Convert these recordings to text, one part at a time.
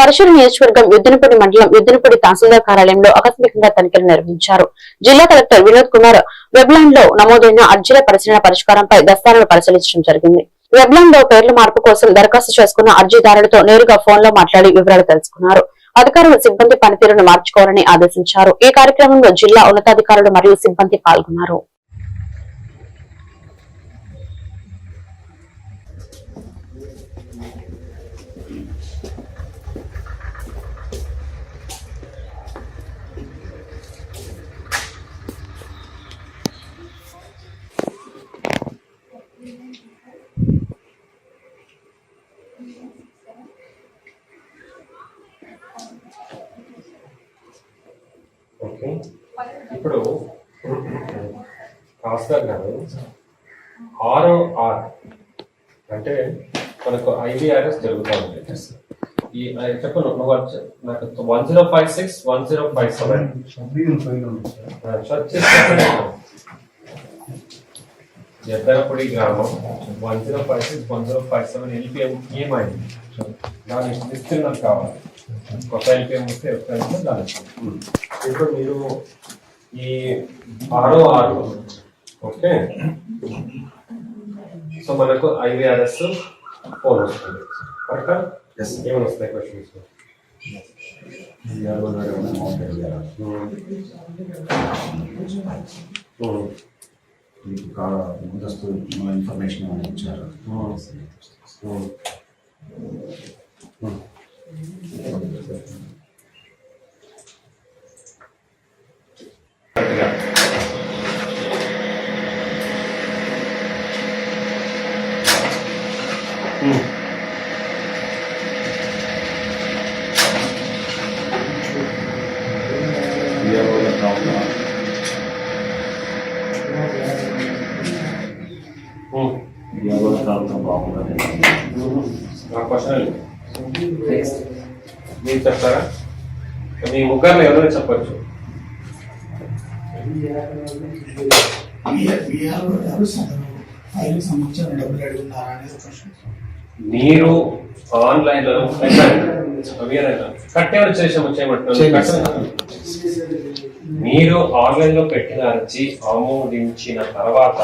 పరశురు నియోజకవర్గం యుద్దనపూడి మండలం యుద్దనపూడి తహసీల్దార్ కార్యాలయంలో ఆకస్మికంగా తనిఖీలు నిర్వహించారు. జిల్లా కలెక్టర్ వినోద్ కుమార్ వెబ్లైన్లో నమోదైన అర్జీల పరిశీలన పరిష్కారంపై దస్తాలను పరిశీలించడం జరిగింది. వెబ్లైన్లో పేర్ల మార్పు కోసం దరఖాస్తు చేసుకున్న అర్జీదారులతో నేరుగా ఫోన్లో మాట్లాడి వివరాలు తెలుసుకున్నారు. అధికారులు సిబ్బంది పనితీరును మార్చుకోవాలని ఆదేశించారు. ఈ కార్యక్రమంలో జిల్లా ఉన్నతాధికారులు మరియు సిబ్బంది పాల్గొన్నారు. ఓకే. ఇప్పుడు కాస్టర్ గారు ఆరో ఆర్ అంటే మనకు ఐబిఆర్ఎస్ జరుగుతూ ఉంది. ఈ చెప్పను నాకు one zero five six one zero five seven. Eddarapudi గ్రామం one zero five six one zero five seven LPM ఏమైంది దాని విస్తీర్ణం కావాలి. కొత్త ఎల్పిఎం వస్తే ఎప్పుడైనా దాని ఇప్పుడు మీరు ఈ ఆరో ఆరు ఓకే? సో మనకు ఐవీఆర్ఎస్ ఫోన్ వస్తుంది. కరెక్టా. ఏమైనా వస్తాయి క్వశ్చన్స్ మీకు కా- ముందస్తు ఇన్ఫర్మేషన్ ఇచ్చారు? నా క్వశ్చన్ మీరు చెప్తారా మీ ముగ్గురు ఎవరైనా చెప్పచ్చు మీరు ఆన్లైన్లో కట్టేవారు చేసాము చేయమంటున్నారు మీరు ఆన్లైన్లో పెట్టిన అర్జీ ఆమోదించిన తర్వాత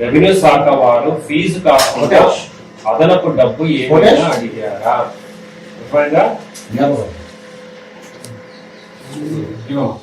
రెవెన్యూ శాఖ వారు ఫీజు కాకుండా అదనపు డబ్బు ఏమైనా అడిగారా? ఇవ్వమా.